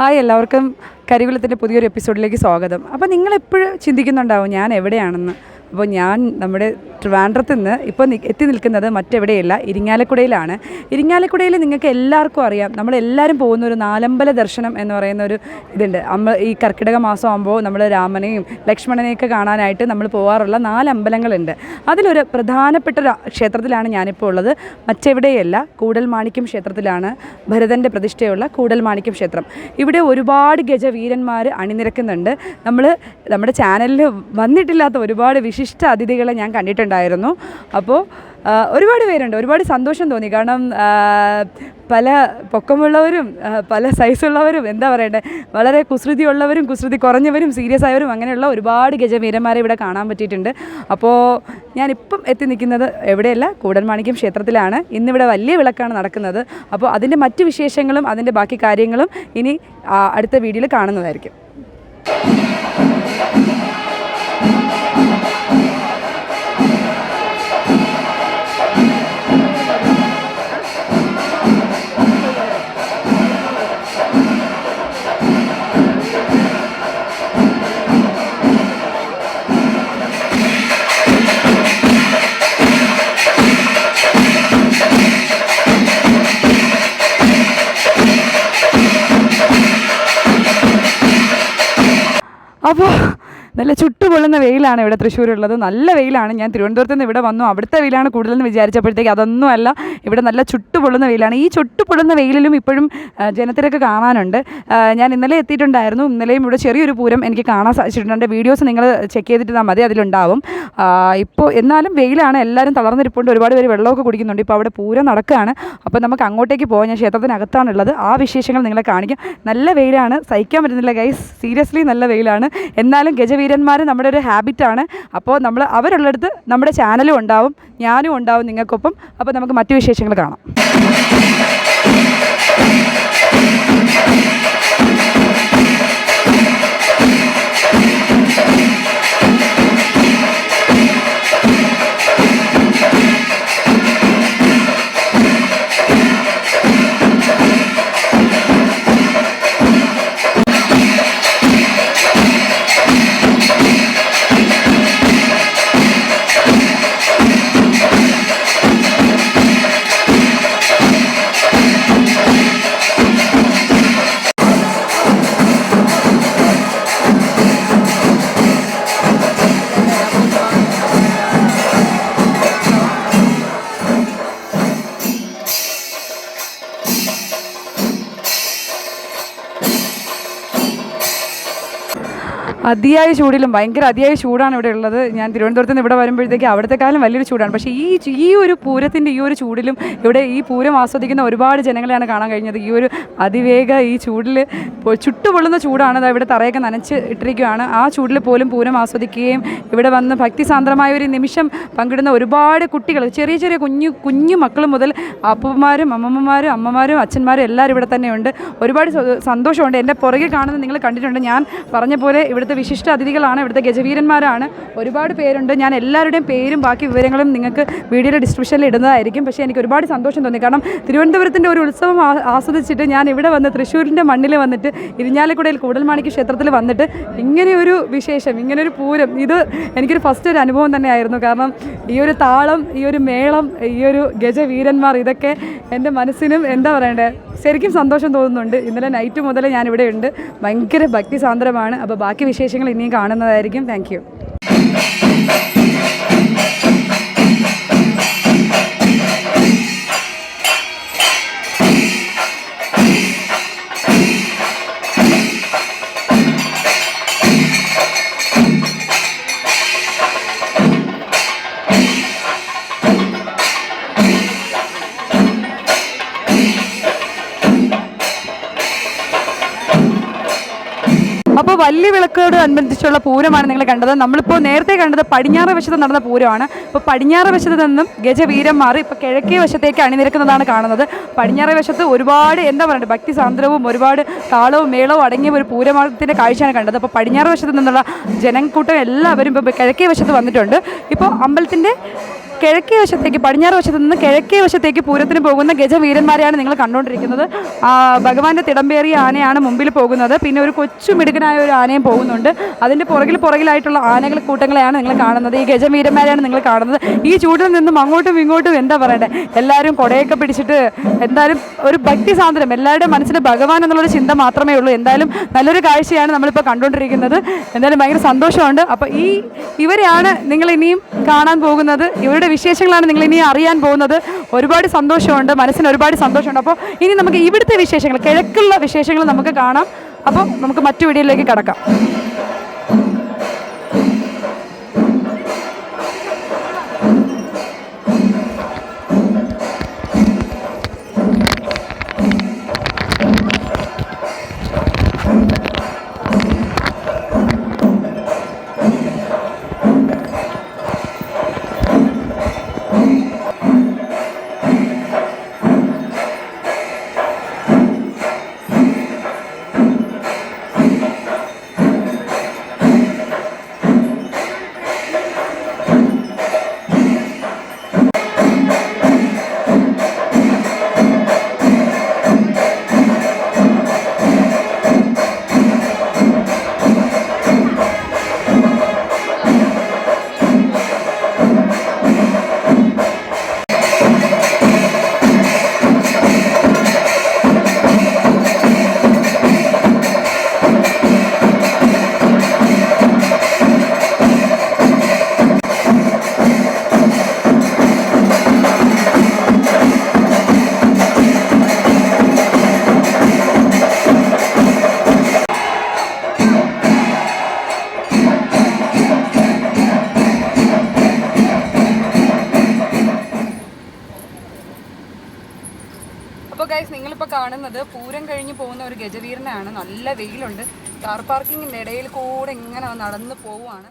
Hi എല്ലാവർക്കും കരികുലത്തിന്റെ പുതിയൊരു എപ്പിസോഡിലേക്ക് സ്വാഗതം. അപ്പോൾ നിങ്ങളെപ്പോഴും ചിന്തിക്കുന്നുണ്ടാവും ഞാൻ എവിടെയാണെന്ന്. അപ്പോൾ ഞാൻ നമ്മുടെ ട്രിവാൻഡ്രത്ത് നിന്ന് ഇപ്പോൾ എത്തി നിൽക്കുന്നത് മറ്റെവിടെയല്ല ഇരിങ്ങാലക്കുടയിലാണ്. ഇരിങ്ങാലക്കുടയിൽ നിങ്ങൾക്ക് എല്ലാവർക്കും അറിയാം നമ്മളെല്ലാവരും പോകുന്ന ഒരു നാലമ്പല ദർശനം എന്ന് പറയുന്ന ഒരു ഇതുണ്ട്. നമ്മൾ ഈ കർക്കിടക മാസം ആകുമ്പോൾ നമ്മൾ രാമനെയും ലക്ഷ്മണനെയൊക്കെ കാണാനായിട്ട് നമ്മൾ പോകാറുള്ള നാല് അമ്പലങ്ങളുണ്ട് അതിലൊരു പ്രധാനപ്പെട്ട ഒരു ക്ഷേത്രത്തിലാണ് ഞാനിപ്പോൾ ഉള്ളത്. മറ്റെവിടെയല്ല കൂടൽമാണിക്യം ക്ഷേത്രത്തിലാണ് ഭരതന്റെ പ്രതിഷ്ഠയുള്ള കൂടൽമാണിക്യം ക്ഷേത്രം. ഇവിടെ ഒരുപാട് ഗജവീരന്മാർ അണിനിരക്കുന്നുണ്ട്. നമ്മൾ നമ്മുടെ ചാനലിൽ വന്നിട്ടില്ലാത്ത ഒരുപാട് വിശിഷ്ട അതിഥികളെ ഞാൻ കണ്ടിട്ടുണ്ടായിരുന്നു അപ്പോൾ ഒരുപാട് പേരുണ്ട്. ഒരുപാട് സന്തോഷം തോന്നി. കാരണം പല പൊക്കമുള്ളവരും പല സൈസുള്ളവരും എന്താ പറയണ്ടേ വളരെ കുസൃതി ഉള്ളവരും കുസൃതി കുറഞ്ഞവരും സീരിയസ് ആയവരും അങ്ങനെയുള്ള ഒരുപാട് ഗജവീരന്മാരെ ഇവിടെ കാണാൻ പറ്റിയിട്ടുണ്ട്. അപ്പോൾ ഞാനിപ്പം എത്തി നിൽക്കുന്നത് എവിടെയല്ല കൂടൽമാണിക്യം ക്ഷേത്രത്തിലാണ്. ഇന്നിവിടെ വലിയ വിളക്കാണ് നടക്കുന്നത്. അപ്പോൾ അതിന്റെ മറ്റ് വിശേഷങ്ങളും അതിന്റെ ബാക്കി കാര്യങ്ങളും ഇനി അടുത്ത വീഡിയോയിൽ കാണുന്നതായിരിക്കും. അപ്പോൾ നല്ല ചുട്ടുപൊള്ളുന്ന വെയിലാണ് ഇവിടെ തൃശ്ശൂരുള്ളത്. നല്ല വെയിലാണ്. ഞാൻ തിരുവനന്തപുരത്ത് നിന്ന് ഇവിടെ വന്നു. അവിടുത്തെ വെയിലാണ് കൂടുതലെന്ന് വിചാരിച്ചപ്പോഴത്തേക്ക് അതൊന്നുമല്ല. ഇവിടെ നല്ല ചുട്ടുപൊള്ളുന്ന വെയിലാണ്. ഈ ചുട്ടുപൊള്ളുന്ന വെയിലിലും ഇപ്പോഴും ജനത്തിരക്ക് കാണാനുണ്ട്. ഞാൻ ഇന്നലെ എത്തിയിട്ടുണ്ടായിരുന്നു. ഇന്നലെയും ഇവിടെ ചെറിയൊരു പൂരം എനിക്ക് കാണാൻ സാധിച്ചിട്ടുണ്ട്. എന്റെ വീഡിയോസ് നിങ്ങൾ ചെക്ക് ചെയ്തിട്ട് മതി അതിലുണ്ടാവും. ഇപ്പോൾ എന്നാലും വെയിലാണ്. എല്ലാവരും തളർന്നിരിപ്പുണ്ട്. ഒരുപാട് പേര് വെള്ളമൊക്കെ കുടിക്കുന്നുണ്ട്. ഇപ്പോൾ അവിടെ പൂരം നടക്കുകയാണ്. അപ്പോൾ നമുക്ക് അങ്ങോട്ടേക്ക് പോകാം ഞാൻ ക്ഷേത്രത്തിനകത്താണുള്ളത്. ആ വിശേഷങ്ങൾ നിങ്ങളെ കാണിക്കാം. നല്ല വെയിലാണ്. സഹിക്കാൻ പറ്റുന്നില്ല ഗൈസ് സീരിയസ്ലി നല്ല വെയിലാണ്. എന്നാലും ഗജവീരന്മാർ നമ്മുടെ ഒരു ഹാബിറ്റാണ് അപ്പോൾ നമ്മൾ അവരുള്ളടുത്ത് നമ്മുടെ ചാനലും ഉണ്ടാവും ഞാനും ഉണ്ടാവും നിങ്ങൾക്കൊപ്പം. അപ്പോൾ നമുക്ക് മറ്റു വിശേഷങ്ങൾ കാണാം. അതിയായ ചൂടിലും ഭയങ്കര അതിയായ ചൂടാണ് ഇവിടെ ഉള്ളത്. ഞാൻ തിരുവനന്തപുരത്ത് നിന്ന് ഇവിടെ വരുമ്പോഴത്തേക്ക് കാലം വലിയൊരു ചൂടാണ്. പക്ഷേ ഈ ഈ ഒരു പൂരത്തിന്റെ ഈ ഒരു ചൂടിലും ഇവിടെ ഈ പൂരം ആസ്വദിക്കുന്ന ഒരുപാട് ജനങ്ങളെയാണ് കാണാൻ കഴിഞ്ഞത്. ഈ ഒരു അതിവേഗ ഈ ചൂടിൽ ചുട്ടുപൊള്ളുന്ന ചൂടാണ് ഇവിടെ തറയൊക്കെ നനച്ച് ഇട്ടിരിക്കുകയാണ്. ആ ചൂടിൽ പോലും പൂരം ആസ്വദിക്കുകയും ഇവിടെ വന്ന് ഭക്തിസാന്ദ്രമായ ഒരു നിമിഷം പങ്കിടുന്ന ഒരുപാട് കുട്ടികൾ ചെറിയ ചെറിയ കുഞ്ഞു കുഞ്ഞു മക്കൾ മുതൽ അപ്പന്മാരും അമ്മമ്മമാരും അമ്മമാരും അച്ഛന്മാരും എല്ലാവരും ഇവിടെ തന്നെയുണ്ട്. ഒരുപാട് സന്തോഷമുണ്ട്. എന്റെ പുറകിൽ കാണുന്നത് നിങ്ങൾ കണ്ടിട്ടുണ്ട്. ഞാൻ പറഞ്ഞ പോലെ ഇവിടുത്തെ വിശിഷ്ട അതിഥികളാണ് ഇവിടുത്തെ ഗജവീരന്മാരാണ്. ഒരുപാട് പേരുണ്ട്. ഞാൻ എല്ലാവരുടെയും പേരും ബാക്കി വിവരങ്ങളും നിങ്ങൾക്ക് വീഡിയോയുടെ ഡിസ്ക്രിപ്ഷനിൽ ഇടുന്നതായിരിക്കും. പക്ഷേ എനിക്ക് ഒരുപാട് സന്തോഷം തോന്നി. കാരണം തിരുവനന്തപുരത്തിന്റെ ഒരു ഉത്സവം ആസ്വദിച്ചിട്ട് ഞാൻ ഇവിടെ വന്ന് തൃശ്ശൂരിന്റെ മണ്ണിൽ വന്നിട്ട് ഇരിഞ്ഞാലക്കുടയിൽ കൂടൽമാണിക്ക് ക്ഷേത്രത്തിൽ വന്നിട്ട് ഇങ്ങനെയൊരു വിശേഷം ഇങ്ങനൊരു പൂരം ഇത് എനിക്കൊരു ഫസ്റ്റ് ഒരു അനുഭവം തന്നെയായിരുന്നു. കാരണം ഈ ഒരു താളം ഈ ഒരു മേളം ഈ ഒരു ഗജവീരന്മാർ ഇതൊക്കെ എന്റെ മനസ്സിനും എന്താ പറയണ്ടേ ശരിക്കും സന്തോഷം തോന്നുന്നുണ്ട്. ഇന്നലെ നൈറ്റ് മുതൽ ഞാൻ ഇവിടെ ഉണ്ട് ഭയങ്കര ഭക്തി സാന്ദ്രമാണ് അപ്പോൾ ബാക്കി വിശേഷങ്ങൾ ഇനിയും കാണുന്നതായിരിക്കും. താങ്ക് അപ്പോൾ വലിയ വിളക്കോട് അനുബന്ധിച്ചുള്ള പൂരമാണ് നിങ്ങൾ കണ്ടത്. നമ്മളിപ്പോൾ നേരത്തെ കണ്ടത് പടിഞ്ഞാറ് വശത്ത് നടന്ന പൂരമാണ്. ഇപ്പോൾ പടിഞ്ഞാറ് വശത്ത് നിന്നും ഗജവീരന്മാർ ഇപ്പോൾ കിഴക്കേ വശത്തേക്ക് അണിനിരക്കുന്നതാണ് കാണുന്നത്. പടിഞ്ഞാറ് വശത്ത് ഒരുപാട് എന്താ പറയുക ഭക്തി സാന്ദ്രവും ഒരുപാട് താളവും മേളവും അടങ്ങിയ ഒരു പൂരമാർഗത്തിന്റെ കാഴ്ചയാണ് കണ്ടത്. അപ്പോൾ പടിഞ്ഞാറ് വശത്ത് നിന്നുള്ള ജനക്കൂട്ടം എല്ലാവരും ഇപ്പോൾ കിഴക്കേ വശത്ത് വന്നിട്ടുണ്ട്. ഇപ്പോൾ അമ്പലത്തിന്റെ കിഴക്കേ വശത്തേക്ക് പടിഞ്ഞാറ് വശത്ത് നിന്ന് കിഴക്കേ വശത്തേക്ക് പൂരത്തിന് പോകുന്ന ഗജവീരന്മാരെയാണ് നിങ്ങൾ കണ്ടുകൊണ്ടിരിക്കുന്നത് ഭഗവാന്റെ തിടമ്പേറിയ ആനയാണ് മുമ്പിൽ പോകുന്നത്. പിന്നെ ഒരു കൊച്ചു മിടുക്കനായ ഒരു ആനയും പോകുന്നുണ്ട്. അതിന്റെ പുറകിൽ പുറകിലായിട്ടുള്ള ആനകൾ കൂട്ടങ്ങളെയാണ് നിങ്ങൾ കാണുന്നത്. ഈ ഗജവീരന്മാരെയാണ് നിങ്ങൾ കാണുന്നത്. ഈ ചൂടിൽ നിന്നും അങ്ങോട്ടും ഇങ്ങോട്ടും എന്താ പറയണ്ടേ? എല്ലാവരും കുടയൊക്കെ പിടിച്ചിട്ട് എന്തായാലും ഒരു ഭക്തി സാന്ദ്രം എല്ലാവരുടെയും മനസ്സിൽ ഭഗവാൻ എന്നുള്ളൊരു ചിന്ത മാത്രമേ ഉള്ളൂ. എന്തായാലും നല്ലൊരു കാഴ്ചയാണ് നമ്മളിപ്പോൾ കണ്ടുകൊണ്ടിരിക്കുന്നത് എന്തായാലും ഭയങ്കര സന്തോഷമുണ്ട്. അപ്പോൾ ഈ ഇവരെയാണ് നിങ്ങൾ ഇനിയും കാണാൻ പോകുന്നത്. ഇവരുടെ വിശേഷങ്ങളാണ് നിങ്ങൾ ഇനി അറിയാൻ പോകുന്നത്. ഒരുപാട് സന്തോഷമുണ്ട് മനസ്സിന് ഒരുപാട് സന്തോഷമുണ്ട്. അപ്പോൾ ഇനി നമുക്ക് ഇവിടുത്തെ വിശേഷങ്ങൾ കിഴക്കുള്ള വിശേഷങ്ങൾ നമുക്ക് കാണാം. അപ്പോൾ നമുക്ക് മറ്റു വീഡിയോയിലേക്ക് കടക്കാം. കാണുന്നത്. പൂരം കഴിഞ്ഞ് പോകുന്ന ഒരു ഗജവീരനാണ്. നല്ല വെയിലുണ്ട്. കാർ പാർക്കിങ്ങിന്റെ ഇടയിൽ കൂടെ ഇങ്ങനെ നടന്ന് പോവുകയാണ്.